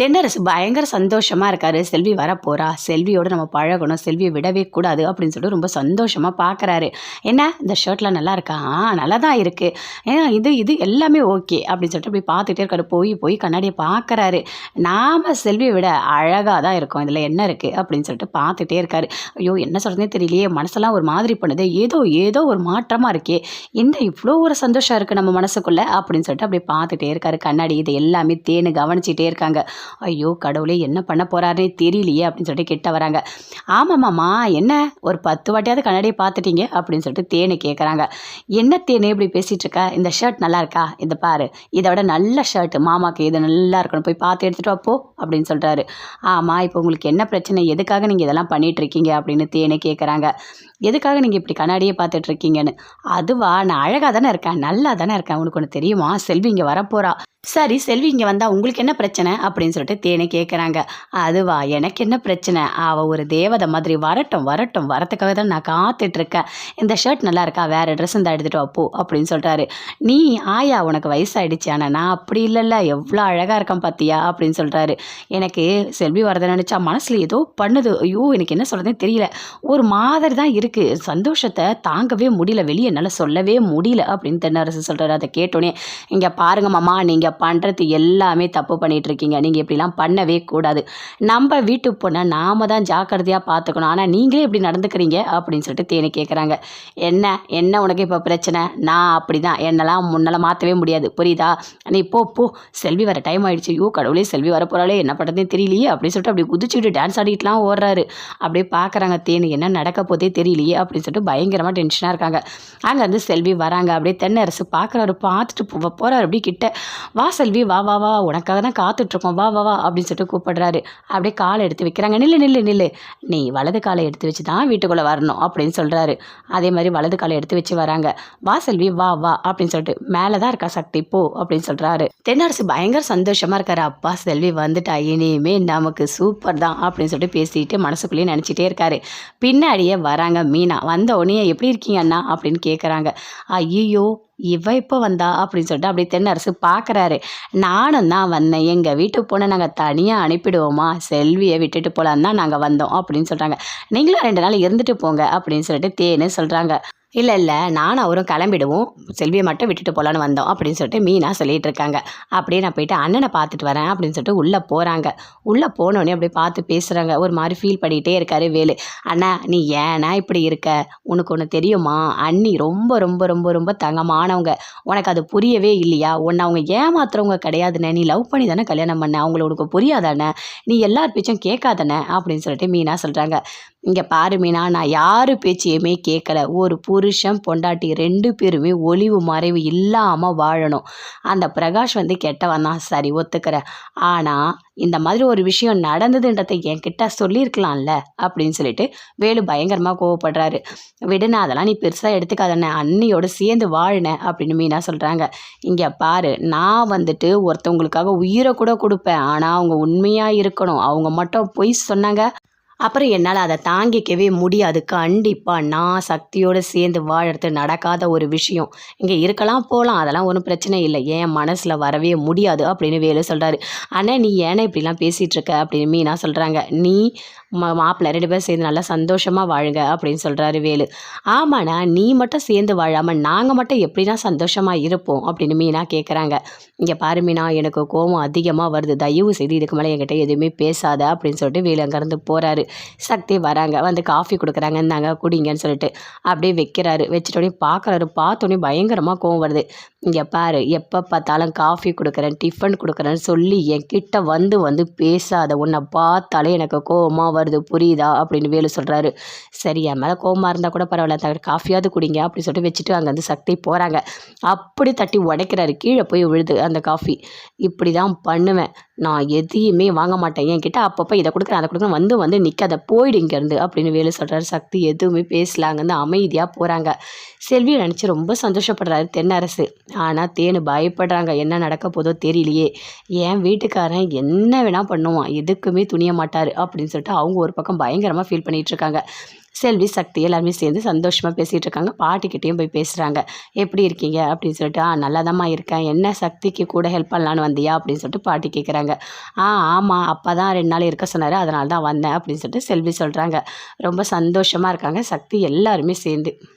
தென்னரசு பயங்கர சந்தோஷமாக இருக்காரு. செல்வி வரப்போறா. செல்வியோட நம்ம பழகணும். செல்வியை விடவே கூடாது அப்படின்னு சொல்லிட்டு ரொம்ப சந்தோஷமாக பார்க்குறாரு என்ன? இந்த ஷர்ட்லாம் நல்லா இருக்கா? ஆ நல்லா தான் இருக்குது ஏன்னா இது இது எல்லாமே ஓகே அப்படின்னு சொல்லிட்டு அப்படி பார்த்துட்டே இருக்காரு. போய் போய் கண்ணாடியை பார்க்குறாரு நாம் செல்வியை விட அழகாக தான் இருக்கோம். இதில் என்ன இருக்குது அப்படின்னு சொல்லிட்டு பார்த்துட்டே இருக்காரு. ஐயோ என்ன சொல்கிறதே தெரியலையே. மனசெல்லாம் ஒரு மாதிரி பண்ணுது. ஏதோ ஏதோ ஒரு மாற்றமாக இருக்கே. என்ன இவ்வளோ ஒரு சந்தோஷம் இருக்குது நம்ம மனசுக்குள்ளே? அப்படின்னு சொல்லிட்டு அப்படி பார்த்துட்டே இருக்காரு. கண்ணாடி இது எல்லாமே தேனு கவனிச்சிட்டே இருக்காங்க. ஐயோ கடவுளே என்ன பண்ண போகிறாருனே தெரியலையே அப்படின்னு சொல்லிட்டு கிட்ட வராங்க. ஆமாம்மாம்மா என்ன? ஒரு பத்து வாட்டியாவது கண்ணாடியை பார்த்துட்டீங்க அப்படின்னு சொல்லிட்டு தேனை கேட்குறாங்க என்ன தேனு இப்படி பேசிகிட்டு இருக்கா? இந்த ஷர்ட் நல்லா இருக்கா? இந்த பாரு இதை விட நல்ல ஷர்ட் மாமாக்கு இது நல்லா இருக்கணும். போய் பார்த்து எடுத்துகிட்டு வா போ அப்படின்னு சொல்கிறாரு ஆமாம் இப்போ உங்களுக்கு என்ன பிரச்சனை? எதுக்காக நீங்கள் இதெல்லாம் பண்ணிகிட்ருக்கீங்க இருக்கீங்க? அப்படின்னு தேனை கேட்குறாங்க எதுக்காக நீங்கள் இப்படி கண்ணாடியே பார்த்துட்ருக்கீங்கன்னு அதுவா நான் அழகாக தானே இருக்கேன் நல்லா தானே இருக்கேன். உனக்கு ஒன்று தெரியுமா? செல்வி இங்கே வரப்போகிறா சரி செல்வி இங்கே வந்தால் உங்களுக்கு என்ன பிரச்சனை? அப்படின்னு சொல்லிட்டு தேனை கேட்குறாங்க அதுவா எனக்கு என்ன பிரச்சனை? அவள் ஒரு தேவதை மாதிரி வரட்டும் வரட்டும் வரத்துக்காக தான் நான் காத்துட்ருக்கேன். இந்த ஷர்ட் நல்லா இருக்கா? வேறு ட்ரெஸ் இந்த எடுத்துகிட்டு அப்போ அப்படின்னு சொல்கிறாரு நீ ஆயா உனக்கு வயசாயிடுச்சு ஆனால் நான் அப்படி இல்லைல்ல. எவ்வளோ அழகாக இருக்கேன் பார்த்தியா அப்படின்னு சொல்கிறாரு எனக்கு செல்வி வரதை நினச்சா மனசில் ஏதோ பண்ணுது. ஐயோ எனக்கு என்ன சொல்கிறதுன்னு தெரியல. ஒரு மாதிரி தான் இருக்குது சந்தோஷத்தை தாங்கவே முடியல. வெளியே என்னால் சொல்லவே முடியல அப்படின்னு தென்னரசு சொல்கிறாரு அதை கேட்டோன்னே இங்கே பாருங்க மாமா நீங்கள் பண்ணுறது எல்லாமே தப்பு பண்ணிகிட்ருக்கீங்க இருக்கீங்க நீங்கள் இப்படிலாம் பண்ணவே கூடாது. நம்ம வீட்டுக்கு போனால் நாம் தான் ஜாக்கிரதையாக பார்த்துக்கணும் ஆனால் நீங்களே இப்படி நடந்துக்கிறீங்க அப்படின்னு சொல்லிட்டு தேனி கேட்குறாங்க என்ன? என்ன உனக்கு இப்போ பிரச்சனை? நான் அப்படி தான் என்னெல்லாம் முன்னெல்லாம் மாற்றவே முடியாது. புரியுதா? நீ போ போ. செல்வி வர டைம் ஆயிடுச்சு. ஐயோ கடவுளே செல்வி வர போகிறாளே என்ன பண்ணுறதே தெரியலையே அப்படின்னு சொல்லிட்டு அப்படி குதிச்சுக்கிட்டு டான்ஸ் ஆடிட்டுலாம் ஓடுறாரு. அப்படியே பார்க்குறாங்க தேனு. என்ன நடக்க போதே தெரியலையே அப்படின்னு சொல்லிட்டு பயங்கரமாக டென்ஷனாக இருக்காங்க. அங்கே வந்து செல்வி வராங்க. அப்படியே தென்னரசு பார்க்குறாரு பார்த்துட்டு போகிறாரு அப்படியே கிட்ட வா செல்வி வா வா வா உனக்காக தான் காத்துட்ருக்கோம். வா வா வா அப்படின்னு சொல்லிட்டு கூப்பிடுறாரு. அப்படியே காலை எடுத்து வைக்கிறாங்க. நில்லு நில்லு நில்லு. நீ வலது காலை எடுத்து வச்சு தான் வீட்டுக்குள்ளே வரணும் அப்படின்னு சொல்கிறாரு அதே மாதிரி வலது காலை எடுத்து வச்சு வராங்க. வா செல்வி வா வா அப்படின்னு சொல்லிட்டு மேலே தான் இருக்கா சக்தி போ அப்படின்னு சொல்கிறாரு தென்னரசு பயங்கர சந்தோஷமாக இருக்காரு. அப்பா செல்வி வந்துட்டா. இனிமே நமக்கு சூப்பர் தான் அப்படின்னு சொல்லிட்டு பேசிட்டு மனசுக்குள்ளேயே நினச்சிட்டே இருக்காரு. பின்னாடியே வராங்க மீனா. வந்த உடனே எப்படி இருக்கீங்க அண்ணா? அப்படின்னு கேட்குறாங்க ஐயோ இவ இப்போ வந்தா அப்படின்னு சொல்லிட்டு அப்படியே தென்னரசு பார்க்குறாரு நானும் தான் வந்தேன். எங்கள் வீட்டுக்கு போனால் நாங்கள் தனியாக அனுப்பிடுவோமா? செல்வியை விட்டுட்டு போகலான்னு தான் நாங்கள் வந்தோம் அப்படின்னு சொல்கிறாங்க நீங்களும் ரெண்டு நாள் இருந்துட்டு போங்க அப்படின்னு சொல்லிட்டு தேனு சொல்கிறாங்க இல்லை இல்லை. நானும் அவரும் கிளம்பிடுவோம். செல்வியை மட்டும் விட்டுட்டு போகலான்னு வந்தோம் அப்படின்னு சொல்லிட்டு மீனா சொல்லிகிட்டு இருக்காங்க அப்படியே நான் போயிட்டு அண்ணனை பார்த்துட்டு வரேன் அப்படின்னு சொல்லிட்டு உள்ளே போகிறாங்க உள்ளே போனோடனே அப்படியே பார்த்து பேசுகிறாங்க ஒரு மாதிரி ஃபீல் பண்ணிகிட்டே இருக்காரு வேலு. அண்ணா நீ ஏன்னா இப்படி இருக்க? உனக்கு ஒன்று தெரியுமா? அண்ணி ரொம்ப ரொம்ப ரொம்ப ரொம்ப தங்கமானவங்க. உனக்கு அது புரியவே இல்லையா? உன்னை அவங்க ஏமாத்துறவங்க கிடையாதுண்ணே. நீ லவ் பண்ணி தானே கல்யாணம் பண்ண? அவங்களுக்கு புரியாதானே நீ எல்லார் பேச்சும் கேட்காதானே அப்படின்னு சொல்லிட்டு மீனா சொல்கிறாங்க இங்கே பாரு மீனா நான் யார் பேச்சையுமே கேட்கல ஒரு புருஷன் பொண்டாட்டி ரெண்டு பேருமே ஒளிவு மறைவு இல்லாமல் வாழணும். அந்த பிரகாஷ் வந்து கெட்டவன் தான். சரி ஒத்துக்கிறேன் ஆனால் இந்த மாதிரி ஒரு விஷயம் நடந்ததுன்றதை என்கிட்ட சொல்லியிருக்கலாம்ல? அப்படின்னு சொல்லிட்டு வேலு பயங்கரமாக கோவப்படுறாரு. விடுனா அதெல்லாம் நீ பெருசாக எடுத்துக்காதண்ணே. அண்ணியோட சேர்ந்து வாழின அப்படின்னு மீனா சொல்கிறாங்க இங்கே பாரு நான் வந்துட்டு ஒருத்தவங்களுக்காக உயிரை கூட கொடுப்பேன். ஆனால் அவங்க உண்மையாக இருக்கணும். அவங்க மட்டும் பொய் சொன்னாங்க. அப்புறம் என்னால் அதை தாங்கிக்கவே முடியாது. கண்டிப்பாக நான் சக்தியோடு சேர்ந்து வாழறது நடக்காத ஒரு விஷயம். இங்கே இருக்கலாம் போகலாம் அதெல்லாம் ஒன்றும் பிரச்சனை இல்லை. என் மனசில் வரவே முடியாது அப்படின்னு வேலு சொல்கிறாரு அண்ணா நீ ஏன்னா இப்படிலாம் பேசிகிட்டு இருக்க அப்படின்னு மீனா சொல்கிறாங்க நீ மா மாப்பிள்ளை ரெண்டு பேரும் சேர்ந்து நல்லா சந்தோஷமாக வாழுங்க அப்படின்னு சொல்கிறாரு வேலு. ஆமாண்ணா நீ மட்டும் சேர்ந்து வாழாமல் நாங்கள் மட்டும் எப்படின்னா சந்தோஷமாக இருப்போம்? அப்படின்னு மீனா கேட்குறாங்க இங்கே பாரு மீனா எனக்கு கோபம் அதிகமாக வருது. தயவு செய்து இதுக்கு மேலே என்கிட்ட எதுவுமே பேசாத அப்படின்னு சொல்லிட்டு வேலு அங்கேருந்து போகிறாரு சக்தி வராங்க. வந்து காஃபி கொடுக்குறாங்க இந்தாங்க குடிங்கன்னு சொல்லிட்டு அப்படியே வைக்கிறாரு. வச்சுட்டோடனே பார்க்குறாரு. பார்த்தோன்னே பயங்கரமாக கோவம் வருது. இங்கே பாரு எப்போ பார்த்தாலும் காஃபி கொடுக்குறேன் டிஃபன் கொடுக்குறேன்னு சொல்லி என் கிட்ட வந்து வந்து பேசாத உன்னை பார்த்தாலே எனக்கு கோவமாக வருது. புரியுதா? அப்படின்னு வேலு சொல்கிறாரு சரி என் மேலே கோவமாக இருந்தால் கூட பரவாயில்ல தவிர காஃபியாவது குடிங்க அப்படின்னு சொல்லிட்டு வச்சுட்டு அங்கே வந்து சக்தி போகிறாங்க அப்படி தட்டி உடைக்கிறாரு. கீழே போய் விழுது அந்த காஃபி இப்படி தான் பண்ணுவேன். நான் எதையுமே வாங்க மாட்டேன். என்கிட்ட அப்பப்போ இதை கொடுக்குறேன் அதை கொடுக்குறேன் வந்து வந்து நிற்காத போயிடு இங்கேருந்து அப்படின்னு வேலு சொல்கிறாரு சக்தி எதுவுமே பேசலாங்கன்னு அமைதியாக போகிறாங்க செல்வியை நினச்சி ரொம்ப சந்தோஷப்படுறாரு தென்னரசு. ஆனால் தேனு பயப்படுறாங்க. என்ன நடக்க போதோ தெரியலையே. என் வீட்டுக்காரன் என்ன வேணால் பண்ணுவான். எதுக்குமே துணிய மாட்டார் அப்படின்னு சொல்லிட்டு அவங்க ஒரு பக்கம் பயங்கரமாக ஃபீல் பண்ணிகிட்டு இருக்காங்க. செல்வி சக்தி எல்லாருமே சேர்ந்து சந்தோஷமாக பேசிகிட்டு இருக்காங்க பாட்டிக்கிட்டேயும் போய் பேசுகிறாங்க எப்படி இருக்கீங்க? அப்படின்னு சொல்லிட்டு ஆ நல்லாதாம்மா இருக்கேன். என்ன சக்திக்கு கூட ஹெல்ப் பண்ணலான்னு வந்தியா? அப்படின்னு சொல்லிட்டு பாட்டி கேட்குறாங்க ஆ ஆமாம் அப்பா தான் ரெண்டு நாள் இருக்க சொன்னார். அதனால தான் வந்தேன். அப்படின்னு சொல்லிட்டு செல்வி சொல்கிறாங்க ரொம்ப சந்தோஷமாக இருக்காங்க. சக்தி எல்லாருமே சேர்ந்து.